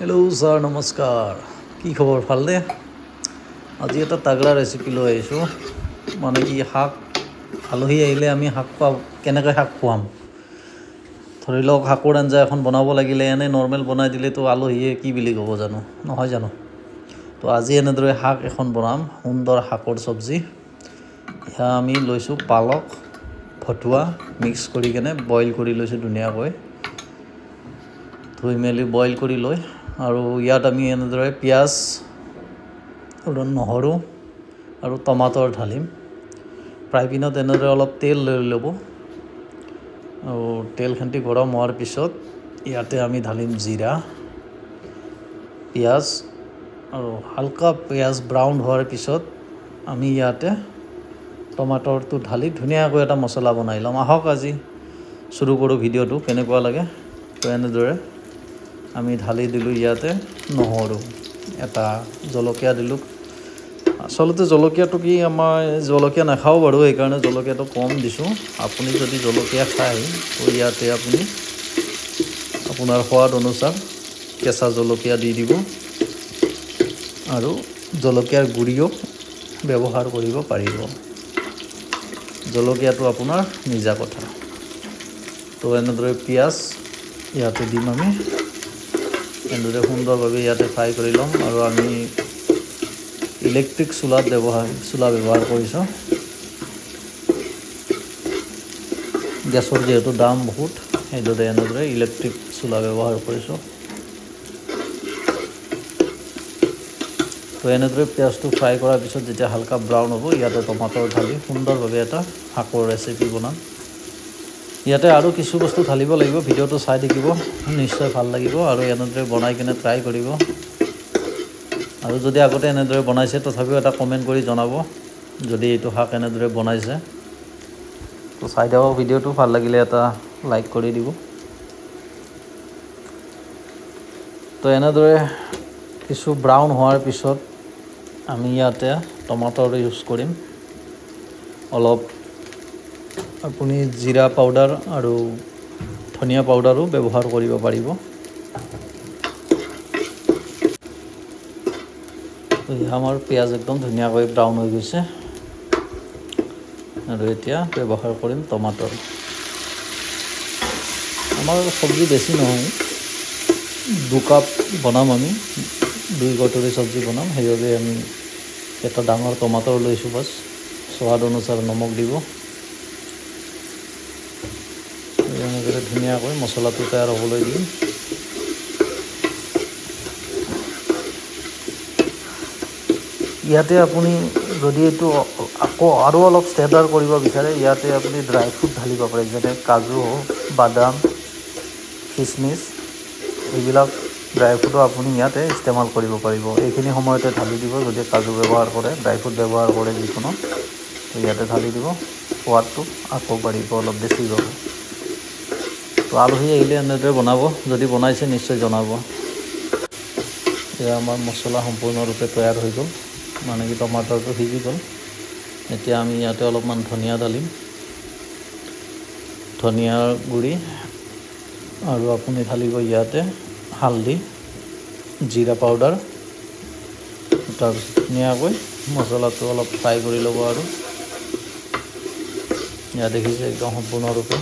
Hello' sir নমস্কাৰ কি খবৰ ভালনে? আজি এটা তাগৰা ৰেচিপি লৈ আহিছোঁ। মানে কি শাক আলহী আহিলে আমি শাক খোৱা কেনেকৈ শাক খুৱাম? ধৰি লওক শাকৰ আঞ্জা এখন বনাব লাগিলে এনেই নৰ্মেল বনাই দিলেতো আলহীয়ে কি বুলি ক'ব জানো? নহয় জানো? তো আজি এনেদৰে শাক এখন বনাম সুন্দৰ শাকৰ চব্জি। এয়া আমি লৈছোঁ পালক ভটুৱা মিক্স কৰি কেনে বইল কৰি লৈছোঁ ধুনীয়াকৈ। ধুই মেলি বইল কৰি লৈ আৰু ইয়াত আমি এনেদৰে পিঁয়াজ নহৰু আৰু টমাটৰ ঢালিম। ফ্ৰাই পেনত এনেদৰে অলপ তেল লৈ ল'ব। আৰু তেলখিনি গৰম হোৱাৰ পিছত ইয়াতে আমি ঢালিম জিৰা পিঁয়াজ আৰু হালকা পিঁয়াজ ব্ৰাউন হোৱাৰ পিছত আমি ইয়াতে টমাটৰটো ঢালি ধুনীয়াকৈ এটা মছলা বনাই ল'ম। আহক আজি চুৰু কৰোঁ ভিডিঅ'টো কেনেকুৱা লাগে তো এনেদৰে আমি ঢালি দিলোঁ ইয়াতে, নহৰু, এটা জলকীয়া দিলোঁ। আচলতে জলকীয়াটো কি আমাৰ জলকীয়া নাখাওঁ বাৰু, সেইকাৰণে জলকীয়াটো কম দিছোঁ। আপুনি যদি জলকীয়া খায়, তো ইয়াতে আপুনি আপোনাৰ সোৱাদ অনুসাৰ কেঁচা জলকীয়া দি দিব আৰু জলকীয়াৰ গুড়িও ব্যৱহাৰ কৰিব পাৰিব। জলকীয়াটো আপোনাৰ নিজা কথা। তো এনেদৰে পিঁয়াজ ইয়াতে দিম আমি। এনেদৰে সুন্দৰভাৱে ইয়াতে ফ্ৰাই কৰি ল'ম আৰু আমি ইলেক্ট্ৰিক চুলাত ব্যৱহাৰ, চুলা ব্যৱহাৰ কৰিছোঁ। গেছৰ যিহেতু দাম বহুত, সেইদৰে এনেদৰে ইলেক্ট্ৰিক চুলা ব্যৱহাৰ কৰিছোঁ। তো এনেদৰে পিঁয়াজটো ফ্ৰাই কৰাৰ পিছত যেতিয়া হালকা ব্ৰাউন হ'ব, ইয়াতে টমাটৰ ঢালি সুন্দৰভাৱে এটা শাকৰ ৰেচিপি বনাম। ইয়াতে আৰু কিছু বস্তু ঢালিব লাগিব, ভিডিঅ'টো চাই থাকিব, নিশ্চয় ভালো লাগিব আৰু এনেদৰে বনাই কিনে ট্ৰাই কৰিব। আৰু যদি আগতে এনেদৰে বনাইছে, তথাপিও এটা কমেণ্ট কৰি জনাব, যদি এইটো শাক এনেদৰে বনাইছে। তো চাই দিব ভিডিঅ'টো, ভালো লাগিলে এটা লাইক কৰি দিব। তো এনেদৰে কিছু ব্ৰাউন হোৱাৰ পিছত আমি ইয়াতে টমাটৰ ইউজ কৰিম। অলপ আপুনি জিৰা পাউডাৰ আৰু ধনিয়া পাউডাৰো ব্যৱহাৰ কৰিব পাৰিব। আমাৰ পিঁয়াজ একদম ধুনীয়াকৈ ব্ৰাউন হৈ গৈছে। আৰু এতিয়া ব্যৱহাৰ কৰিম টমাটৰ। আমাৰ চব্জি বেছি নহয়, দুকাপ বনাম আমি, দুই কটৰি চব্জি বনাম। সেইবাবে আমি এটা ডাঙৰ টমাটৰ লৈছোঁ বাছ। সোৱাদ অনুসাৰে নমক দিব। এনেদৰে ধুনীয়াকৈ মছলাটো তৈয়াৰ হ'বলৈ দিম ইয়াতে আপুনি যদি এইটো আকৌ আৰু অলপ ষ্টেণ্ডাৰ্ড কৰিব বিচাৰে, ইয়াতে আপুনি ড্ৰাই ফ্ৰুট ঢালিব পাৰে, যেনে কাজু, বাদাম, খিচমিচ, এইবিলাক ড্ৰাই ফ্ৰুটো আপুনি ইয়াতে ইস্তেমাল কৰিব পাৰিব। এইখিনি সময়তে ঢালি দিব, যদি কাজু ব্যৱহাৰ কৰে ড্ৰাই ফ্ৰুট ব্যৱহাৰ কৰে যিকোনো ইয়াতে ঢালি দিব। সোৱাদটো আকৌ বাঢ়িব, অলপ বেছি পাব তো আলহী আহিলে এনেদৰে বনাব। যদি বনাইছে, নিশ্চয় জনাব। এয়া আমাৰ মছলা সম্পূৰ্ণৰূপে তৈয়াৰ হৈ গ'ল। মানে কি টমাটৰটো সিজি গ'ল। এতিয়া আমি ইয়াতে অলপমান ধনিয়া ঢালিম। ধনিয়াৰ গুড়ি আৰু আপুনি ঢালিব ইয়াতে হালধি, জিৰা পাউডাৰ। তাৰপিছত ধুনীয়াকৈ মছলাটো অলপ ফ্ৰাই কৰি ল'ব আৰু। ইয়াত দেখিছে একদম সম্পূৰ্ণৰূপে।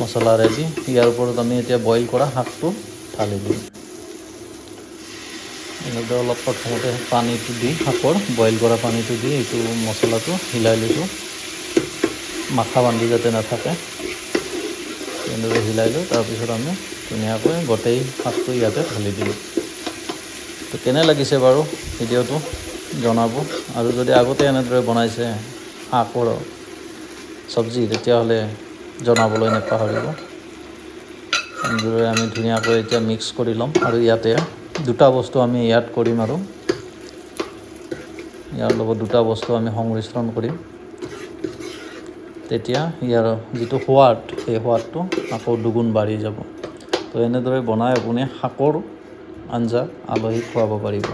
মছলা ৰেডি ইয়াৰ ওপৰত আমি এতিয়া বইল কৰা শাকটো ঢালি দিম। এনেদৰে অলপ প্ৰথমতে পানীটো দি শাকৰ বইল কৰা পানীটো দি এইটো মছলাটো হিলাই লৈছোঁ। মাথা বান্ধি যাতে নাথাকে। এনেদৰে হিলাই লৈ তাৰপিছত আমি ধুনীয়াকৈ গোটেই শাকটো ইয়াতে ঢালি দিলোঁ তো কেনে লাগিছে বাৰু ভিডিঅ'টো জনাব? আৰু যদি আগতে এনেদৰে বনাইছে শাকৰ চব্জি, তেতিয়াহ'লে জনাবলৈ নাপাহৰিব। এনেদৰে আমি ধুনীয়াকৈ এতিয়া মিক্স কৰি ল'ম আৰু ইয়াতে দুটা বস্তু আমি ইয়াত কৰিম আৰু। ইয়াৰ লগত দুটা বস্তু আমি সংমিশ্ৰণ কৰিম। তেতিয়া ইয়াৰ যিটো সোৱাদ, সেই সোৱাদটো আকৌ দুগুণ বাঢ়ি যাব। তো এনেদৰে বনাই আপুনি শাকৰ আঞ্জা আলহীক খুৱাব পাৰিব।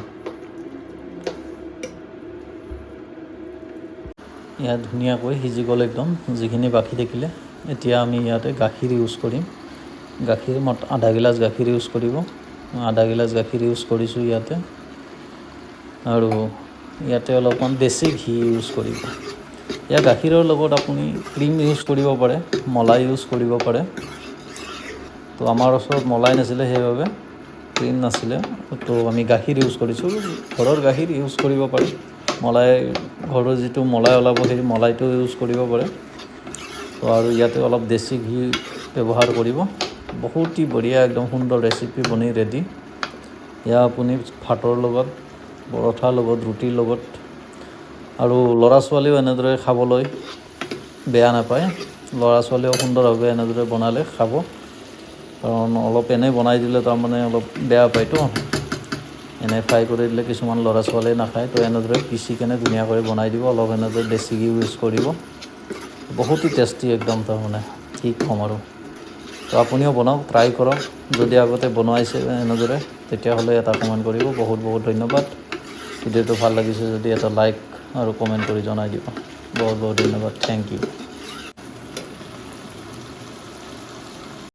ইয়াত ধুনীয়াকৈ সিজি গ'ল একদম, যিখিনি বাকী থাকিলে। এতিয়া আমি ইয়াতে গাখীৰ ইউজ কৰিম। গাখীৰ মত আধা গিলাচ গাখীৰ ইউজ কৰিব। আধা গিলাচ গাখীৰ ইউজ কৰিছোঁ ইয়াতে। আৰু ইয়াতে অলপমান বেছি ঘি ইউজ কৰিব। ইয়াৰ গাখীৰৰ লগত আপুনি ক্ৰীম ইউজ কৰিব পাৰে, মলাই ইউজ কৰিব পাৰে। তো আমাৰ ওচৰত মলাই নাছিলে সেইবাবে ক্ৰীম নাছিলে। তো আমি গাখীৰ ইউজ কৰিছোঁ। ঘৰৰ গাখীৰ ইউজ কৰিব পাৰে। মলাই, ঘৰৰ যিটো মলাই ওলাব সেই মলাইটো ইউজ কৰিব পাৰে। তো আৰু ইয়াতে অলপ দেশী ঘি ব্যৱহাৰ কৰিব। বহুতেই বঢ়িয়া একদম সুন্দৰ ৰেচিপি বনি ৰেডি এয়া আপুনি ভাতৰ লগত, পৰঠাৰ লগত, ৰুটিৰ লগত আৰু ল'ৰা ছোৱালীও এনেদৰে খাবলৈ বেয়া নাপায়। ল'ৰা ছোৱালীয়েও সুন্দৰভাৱে এনেদৰে বনালে খাব। কাৰণ অলপ এনেই বনাই দিলে তাৰমানে অলপ বেয়া পায়তো এনেই ফ্ৰাই কৰি দিলে কিছুমান ল'ৰা ছোৱালীয়ে নাখায়, তো এনেদৰে পিচি কেনে ধুনীয়াকৈ বনাই দিব। অলপ এনেদৰে বেছি ঘিউ ইউজ কৰিব। বহুতেই টেষ্টি একদম তাৰমানে কি ক'ম আৰু। তো আপুনিও বনাওক ট্ৰাই কৰক। যদি আগতে বনোৱাইছে এনেদৰে, তেতিয়াহ'লে এটা কমেণ্ট কৰিব। বহুত বহুত ধন্যবাদ। ভিডিঅ'টো ভালো লাগিছে, যদি এটা লাইক আৰু কমেণ্ট কৰি জনাই দিব। বহুত বহুত ধন্যবাদ। Thank you